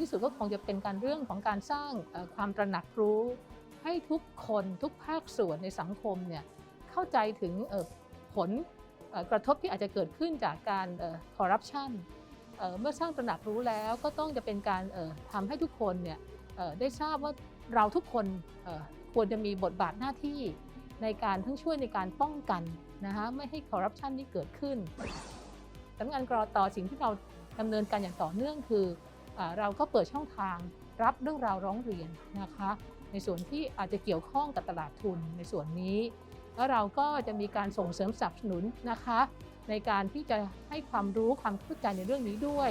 ที่สุดก็คงจะเป็นการเรื่องของการสร้างความตระหนักรู้ ให้ทุกคนทุกภาคส่วนในสังคมเนี่ยเข้าใจถึงผลกระทบที่อาจจะเกิดขึ้นจากการคอร์รัปชันเมื่อสร้างตระหนักรู้แล้วก็ต้องจะเป็นการเอ่อทำให้ทุกคนเนี่ยได้ทราบว่าเราทุกคนควรจะมีบทบาทหน้าที่ในการทั้งช่วยในการป้องกันนะคะไม่ให้คอร์รัปชันนี้เกิดขึ้นสำนักงานกรอตอสิ่งที่เราดำเนินการอย่างต่อเนื่องคือ เราก็เปิดช่องทางรับเรื่องราวร้องเรียนนะคะ ในส่วนที่อาจจะเกี่ยวข้องกับตลาดทุนในส่วนนี้ แล้วเราก็จะมีการส่งเสริมสนับสนุนนะคะ ในการที่จะให้ความรู้ความเข้าใจในเรื่องนี้ด้วย